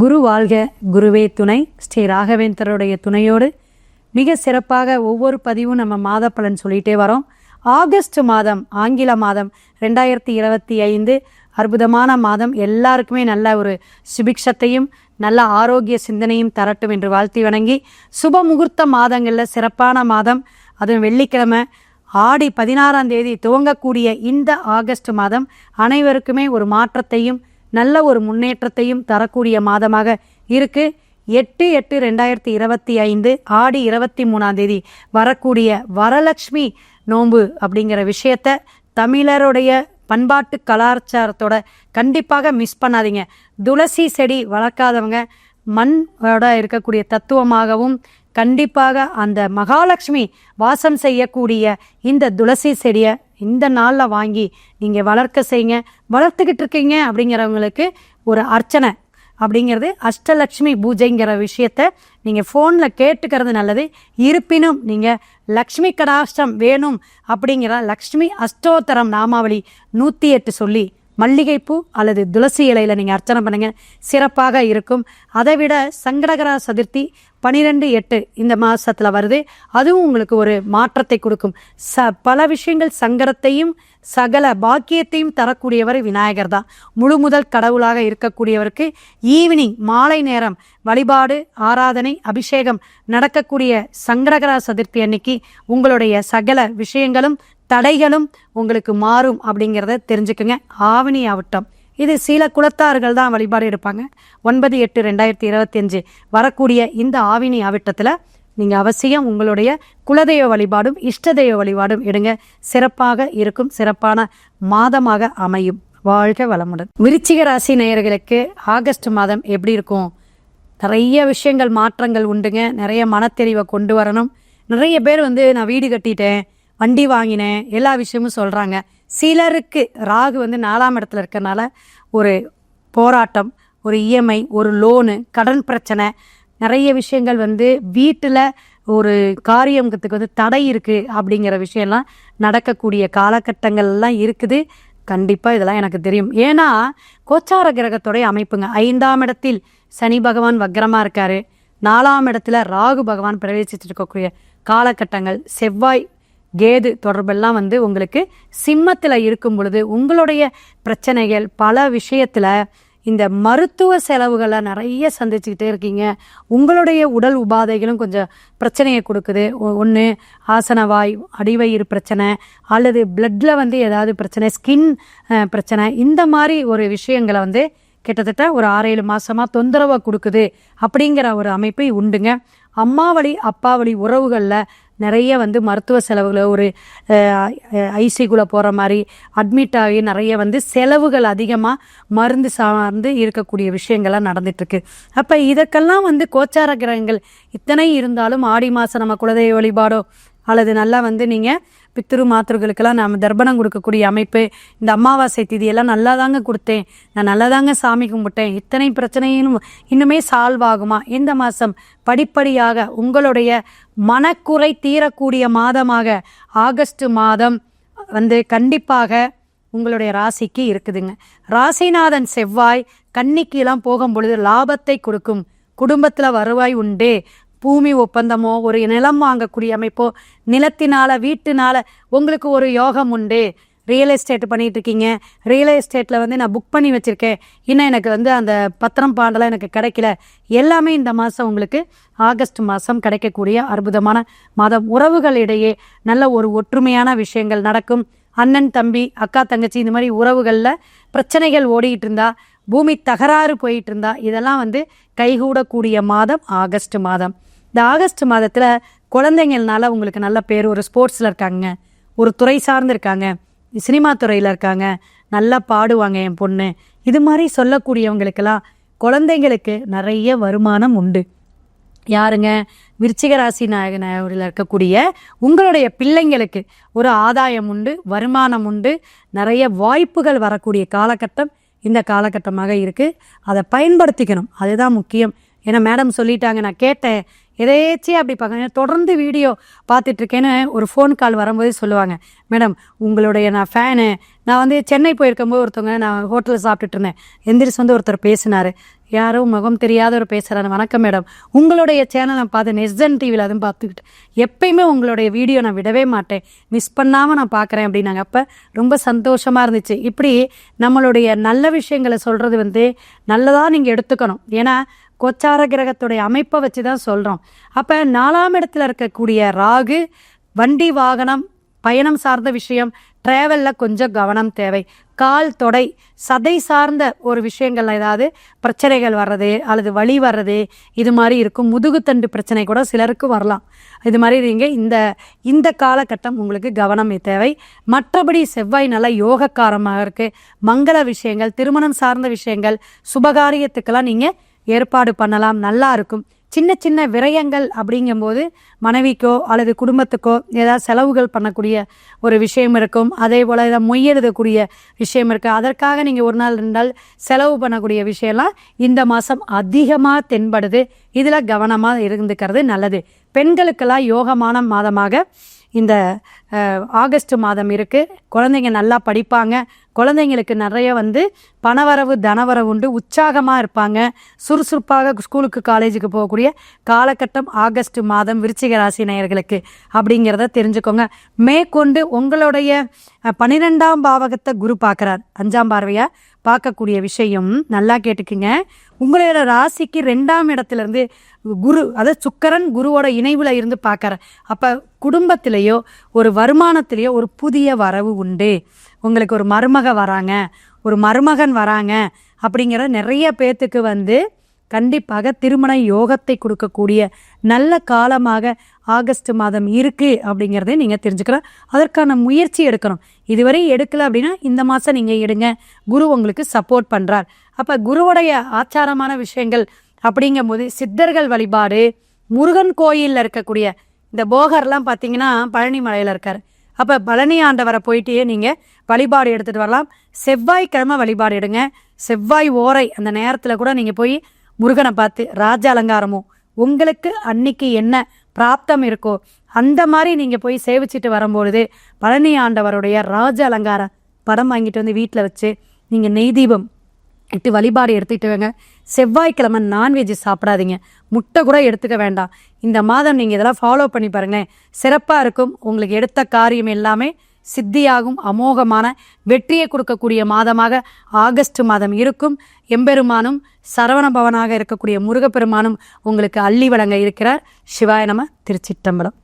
குரு வாழ்க குருவே துணை. ஸ்ரீ ராகவேந்தருடைய துணையோடு மிக சிறப்பாக ஒவ்வொரு பதிவும் நம்ம மாத பலன் சொல்லிகிட்டே வரோம். ஆகஸ்ட் மாதம் ஆங்கில மாதம் ரெண்டாயிரத்தி இருபத்தி ஐந்து அற்புதமான மாதம். எல்லாருக்குமே நல்ல ஒரு சுபிக்ஷத்தையும் நல்ல ஆரோக்கிய சிந்தனையும் தரட்டும் என்று வாழ்த்தி வணங்கி சுப முகூர்த்த மாதங்களில் சிறப்பான மாதம். அதுவும் வெள்ளிக்கிழமை ஆடி பதினாறாம் தேதி துவங்கக்கூடிய இந்த ஆகஸ்ட் மாதம் அனைவருக்குமே ஒரு மாற்றத்தையும் நல்ல ஒரு முன்னேற்றத்தையும் தரக்கூடிய மாதமாக இருக்கு. எட்டு எட்டு ரெண்டாயிரத்தி இருபத்தி ஐந்து ஆடி இருபத்தி மூணாம் தேதி வரக்கூடிய வரலட்சுமி நோன்பு அப்படிங்கிற விஷயத்த தமிழருடைய பண்பாட்டு கலாச்சாரத்தோட கண்டிப்பாக மிஸ் பண்ணாதீங்க. துளசி செடி வளர்க்காதவங்க மண்ணோட இருக்கக்கூடிய தத்துவமாகவும் கண்டிப்பாக அந்த மகாலட்சுமி வாசம் செய்யக்கூடிய இந்த துளசி செடியை இந்த நாளில் வாங்கி நீங்கள் வளர்க்க செய்யுங்க. வளர்த்துக்கிட்டு இருக்கீங்க அப்படிங்கிறவங்களுக்கு ஒரு அர்ச்சனை. அப்படிங்கிறது அஷ்டலக்ஷ்மி பூஜைங்கிற விஷயத்த நீங்கள் ஃபோனில் கேட்டுக்கிறது நல்லது. இருப்பினும் நீங்கள் லக்ஷ்மி கடாஷ்டம் வேணும் அப்படிங்கிற லக்ஷ்மி அஷ்டோத்தரம் நாமாவளி நூற்றி எட்டு சொல்லி மல்லிகைப்பூ அல்லது துளசி இலையில் நீங்கள் அர்ச்சனை பண்ணுங்கள் சிறப்பாக இருக்கும். அதை விட சங்கடகரா சதுர்த்தி பனிரெண்டு எட்டு இந்த மாதத்தில் வருது. அதுவும் உங்களுக்கு ஒரு மாற்றத்தை கொடுக்கும். ச பல விஷயங்கள் சங்கடத்தையும் சகல பாக்கியத்தையும் தரக்கூடியவர் விநாயகர் தான். முழு முதல் கடவுளாக இருக்கக்கூடியவருக்கு ஈவினிங் மாலை நேரம் வழிபாடு ஆராதனை அபிஷேகம் நடக்கக்கூடிய சங்கடகரா சதுர்த்தி அன்னைக்கு உங்களுடைய சகல விஷயங்களும் தடைகளும் உங்களுக்கு மாறும் அப்படிங்கிறத தெரிஞ்சுக்குங்க. ஆவணி ஆவட்டம். இது சில குலத்தார்கள் தான் வழிபாடு எடுப்பாங்க. ஒன்பது எட்டு ரெண்டாயிரத்தி இருபத்தி அஞ்சு வரக்கூடிய இந்த ஆவினி ஆவிட்டத்தில் நீங்கள் அவசியம் உங்களுடைய குலதெய்வ வழிபாடும் இஷ்ட தெய்வ வழிபாடும் எடுங்க. சிறப்பாக இருக்கும் சிறப்பான மாதமாக அமையும். வாழ்க வளமுடன். விருச்சிக ராசி நேயர்களுக்கு ஆகஸ்ட் மாதம் எப்படி இருக்கும்? நிறைய விஷயங்கள் மாற்றங்கள் உண்டுங்க. நிறைய மனத்தெளிவை கொண்டு வரணும். நிறைய பேர் வந்து நான் வீடு கட்டிட்டேன். வண்டி வாங்கினேன் எல்லா விஷயமும் சொல்கிறாங்க சிலருக்கு ராகு வந்து நாலாம் இடத்துல இருக்கறனால ஒரு போராட்டம் ஒரு இஎம்ஐ ஒரு லோனு கடன் பிரச்சனை நிறைய விஷயங்கள் வந்து வீட்டில் ஒரு காரியத்துக்கு வந்து தடை இருக்குது அப்படிங்கிற விஷயம்லாம் நடக்கக்கூடிய காலகட்டங்கள்லாம் இருக்குது. கண்டிப்பாக இதெல்லாம் எனக்கு தெரியும். ஏன்னா கோச்சார கிரகத்துடைய அமைப்புங்க. ஐந்தாம் இடத்தில் சனி பகவான் வக்ரமாக இருக்காரு. நாலாம் இடத்துல ராகு பகவான் பிரவேசிச்சுட்டு இருக்கக்கூடிய காலகட்டங்கள் செவ்வாய் கேது தொடர்பெல்லாம் வந்து உங்களுக்கு சிம்மத்தில் இருக்கும் பொழுது உங்களுடைய பிரச்சனைகள் பல விஷயத்தில் இந்த மருத்துவ செலவுகளை நிறைய சந்திச்சுக்கிட்டே இருக்கீங்க. உங்களுடைய உடல் உபாதைகளும் கொஞ்சம் பிரச்சனையை கொடுக்குது. ஒன்று ஆசனவாய் அடிவயிறு பிரச்சனை அல்லது பிளட்டில் வந்து ஏதாவது பிரச்சனை ஸ்கின் பிரச்சனை இந்த மாதிரி ஒரு விஷயங்களை வந்து கிட்டத்தட்ட ஒரு ஆறு ஏழு மாதமாக தொந்தரவை கொடுக்குது அப்படிங்கிற ஒரு அமைப்பு உண்டுங்க. அம்மா வழி அப்பா வழி உறவுகளில் நிறைய வந்து மருத்துவ செலவுகளை ஒரு ஐசிக்குள்ளே போகிற மாதிரி அட்மிட் ஆகி நிறைய வந்து செலவுகள் அதிகமாக மருந்து சார்ந்து இருக்கக்கூடிய விஷயங்கள்லாம் நடந்துட்டுருக்கு. அப்போ இதற்கெல்லாம் வந்து கோச்சார கிரகங்கள் இத்தனை இருந்தாலும் ஆடி மாதம் நம்ம குலதெய்வ வழிபாடோ அல்லது நல்லா வந்து நீங்கள் பித்திரு மாத்திருகளுக்கெல்லாம் நம்ம தர்ப்பணம் கொடுக்கக்கூடிய அமைப்பு இந்த அமாவாசை திதியெல்லாம் நல்லா தாங்க கொடுத்தேன். நான் நல்லா தாங்க சாமி கும்பிட்டேன். இத்தனை பிரச்சனையும் இன்னுமே சால்வ் ஆகுமா இந்த மாதம் படிப்படியாக உங்களுடைய மனக்குறை தீரக்கூடிய மாதமாக ஆகஸ்ட் மாதம் வந்து கண்டிப்பாக உங்களுடைய ராசிக்கு இருக்குதுங்க. ராசிநாதன் செவ்வாய் கன்னிக்கெல்லாம் போகும் பொழுது லாபத்தை கொடுக்கும் குடும்பத்தில் வருவாய் உண்டு. பூமி ஒப்பந்தமோ ஒரு நிலம் வாங்கக்கூடிய அமைப்போ நிலத்தினால வீட்டுனால உங்களுக்கு ஒரு யோகம் உண்டு. ரியல் எஸ்டேட் பண்ணிட்டு இருக்கீங்க ரியல் எஸ்டேட்டில் வந்து நான் புக் பண்ணி வச்சுருக்கேன். இன்னும் எனக்கு வந்து அந்த பத்திரம் பாண்டெல்லாம் எனக்கு கிடைக்கல. எல்லாமே இந்த மாதம் உங்களுக்கு ஆகஸ்ட் மாதம் கிடைக்கக்கூடிய அற்புதமான மாதம். உறவுகளிடையே நல்ல ஒரு ஒற்றுமையான விஷயங்கள் நடக்கும். அண்ணன் தம்பி அக்கா தங்கச்சி இந்த மாதிரி உறவுகளில் பிரச்சனைகள் ஓடிக்கிட்டு இருந்தா பூமி தகராறு போயிட்டு இருந்தா இதெல்லாம் வந்து கைகூடக்கூடிய மாதம் ஆகஸ்ட் மாதம். இந்த ஆகஸ்ட் மாதத்தில் குழந்தைங்கள்னால உங்களுக்கு நல்ல பேர் ஒரு ஸ்போர்ட்ஸில் இருக்காங்க ஒரு துறை சார்ந்து இருக்காங்க சினிமா துறையில் இருக்காங்க நல்லா பாடுவாங்க என் பொண்ணு. இது மாதிரி சொல்லக்கூடியவங்களுக்கெல்லாம் குழந்தைங்களுக்கு நிறைய வருமானம் உண்டு. யாருங்க? விருச்சிக ராசி நாயகனில் இருக்கக்கூடிய உங்களுடைய பிள்ளைங்களுக்கு ஒரு ஆதாயம் உண்டு வருமானம் உண்டு நிறைய வாய்ப்புகள் வரக்கூடிய காலகட்டம் இந்த காலகட்டமாக இருக்குது அதை பயன்படுத்திக்கணும். அதுதான் முக்கியம். ஏன்னா மேடம் சொல்லிட்டாங்க நான் கேட்டேன் எதேச்சியாக அப்படி பார்க்கணும். தொடர்ந்து வீடியோ பார்த்துட்ருக்கேன்னு ஒரு ஃபோன் கால் வரும்போதே சொல்லுவாங்க. மேடம் உங்களுடைய நான் ஃபேனு நான் வந்து சென்னை போயிருக்கும்போது ஒருத்தவங்க நான் ஹோட்டலில் சாப்பிட்டுட்டு இருந்தேன் எந்திரிச்சு வந்து ஒருத்தர் பேசினார். யாரோ முகம் தெரியாதவர் பேசுகிறாரு வணக்கம் மேடம். உங்களுடைய சேனலை பார்த்து நெஸ்டன் டிவியில் அதுவும் பார்த்துக்கிட்டு எப்பயுமே உங்களுடைய வீடியோ நான் விடவே மாட்டேன். மிஸ் பண்ணாமல் நான் பார்க்குறேன் அப்படின்னாங்க. அப்போ ரொம்ப சந்தோஷமாக இருந்துச்சு. இப்படி நம்மளுடைய நல்ல விஷயங்களை சொல்கிறது வந்து நல்லதாக நீங்கள் எடுத்துக்கணும். ஏன்னா கொச்சார கிரகத்துடைய அமைப்பை வச்சு தான் சொல்கிறோம் அப்போ நாலாம் இடத்துல இருக்கக்கூடிய ராகு வண்டி வாகனம் பயணம் சார்ந்த விஷயம் ட்ராவலில் கொஞ்சம் கவனம் தேவை. கால் தொடை சதை சார்ந்த ஒரு விஷயங்கள் ஏதாவது பிரச்சனைகள் வர்றது அல்லது வலி வர்றது இது மாதிரி இருக்கும். முதுகுத்தண்டு பிரச்சனை கூட சிலருக்கு வரலாம். இது மாதிரி நீங்கள் இந்த இந்த காலகட்டம் உங்களுக்கு கவனம் தேவை. மற்றபடி செவ்வாய் நல்லா யோகக்காரமாக இருக்குது மங்கள விஷயங்கள் திருமணம் சார்ந்த விஷயங்கள் சுபகாரியத்துக்கெல்லாம் நீங்கள் ஏற்பாடு பண்ணலாம் நல்லா இருக்கும். சின்ன சின்ன விரயங்கள் அப்படிங்கும்போது மனைவிக்கோ அல்லது குடும்பத்துக்கோ ஏதாவது செலவுகள் பண்ணக்கூடிய ஒரு விஷயம் இருக்கும். அதே போல் ஏதாவது மொய் எழுதக்கூடிய விஷயம் இருக்குது அதற்காக நீங்கள் ஒரு நாள் ரெண்டு நாள் செலவு பண்ணக்கூடிய விஷயம்லாம் இந்த மாதம் அதிகமாக தென்படுது. இதில் கவனமாக இருந்துக்கிறது நல்லது. பெண்களுக்கெல்லாம் யோகமான மாதமாக இந்த ஆகஸ்ட் மாதம் இருக்குது குழந்தைங்க நல்லா படிப்பாங்க. குழந்தைங்களுக்கு நிறைய வந்து பணவரவு தனவரவு உண்டு. உற்சாகமாக இருப்பாங்க. சுறுசுறுப்பாக ஸ்கூலுக்கு காலேஜுக்கு போகக்கூடிய காலகட்டம் ஆகஸ்ட் மாதம் விருச்சிக ராசி நேயர்களுக்கு அப்படிங்கிறத தெரிஞ்சுக்கோங்க. மேற்கொண்டு உங்களுடைய பன்னிரெண்டாம் பாவகத்தை குரு பார்க்குறார். அஞ்சாம் பார்வையாக பார்க்கக்கூடிய விஷயம் நல்லா கேட்டுக்குங்க. உங்களோட ராசிக்கு ரெண்டாம் இடத்துல இருந்து குரு அதாவது சுக்கரன் குருவோட இணைவில் இருந்து பார்க்குற அப்போ குடும்பத்திலேயோ ஒரு வருமானத்திலேயோ ஒரு புதிய வரவு உண்டு. உங்களுக்கு ஒரு மருமக வராங்க ஒரு மருமகன் வராங்க அப்படிங்கிற நிறைய பேர்த்துக்கு வந்து கண்டிப்பாக திருமண யோகத்தை கொடுக்கக்கூடிய நல்ல காலமாக ஆகஸ்ட் மாதம் இருக்குது அப்படிங்கிறத நீங்கள் தெரிஞ்சுக்கலாம் அதற்கான முயற்சி எடுக்கணும். இதுவரை எடுக்கலை அப்படின்னா இந்த மாதம் நீங்கள் எடுங்க. குரு உங்களுக்கு சப்போர்ட் பண்ணுறார் அப்போ குருவுடைய ஆச்சாரமான விஷயங்கள் அப்படிங்கும்போது சித்தர்கள் வழிபாடு முருகன் கோயிலில் இருக்கக்கூடிய இந்த போகர்லாம் பார்த்தீங்கன்னா பழனி மலையில் இருக்கார். அப்போ பழனி ஆண்டவரை போயிட்டே நீங்கள் வழிபாடு எடுத்துகிட்டு வரலாம். செவ்வாய்க்கிழமை வழிபாடு எடுங்க. செவ்வாய் ஓரை அந்த நேரத்தில் கூட நீங்கள் போய் முருகனை பார்த்து ராஜ அலங்காரமோ உங்களுக்கு அன்னைக்கு என்ன பிராப்தம் இருக்கோ அந்த மாதிரி நீங்கள் போய் சேவிச்சிட்டு வரும்பொழுது பழனி ஆண்டவருடைய ராஜ அலங்கார படம் வாங்கிட்டு வந்து வீட்டில் வச்சு நீங்கள் நெய் தீபம் இட்டு வழிபாடு எடுத்துக்கிட்டு வாங்க. செவ்வாய்க்கிழமை நான்வெஜ் சாப்பிடாதீங்க. முட்டை கூட எடுத்துக்க வேண்டாம். இந்த மாதம் நீங்கள் இதெல்லாம் ஃபாலோ பண்ணி பாருங்களேன். சிறப்பாக இருக்கும். உங்களுக்கு எடுத்த காரியம் எல்லாமே சித்தியாகும் அமோகமான வெற்றியை கொடுக்கக்கூடிய மாதமாக ஆகஸ்ட் மாதம் இருக்கும். எம்பெருமானும் சரவணபவனாக இருக்கக்கூடிய முருகப்பெருமானும் உங்களுக்கு அள்ளி வழங்க இருக்கிறார். சிவாய நம திருச்சிட்டம்பலம்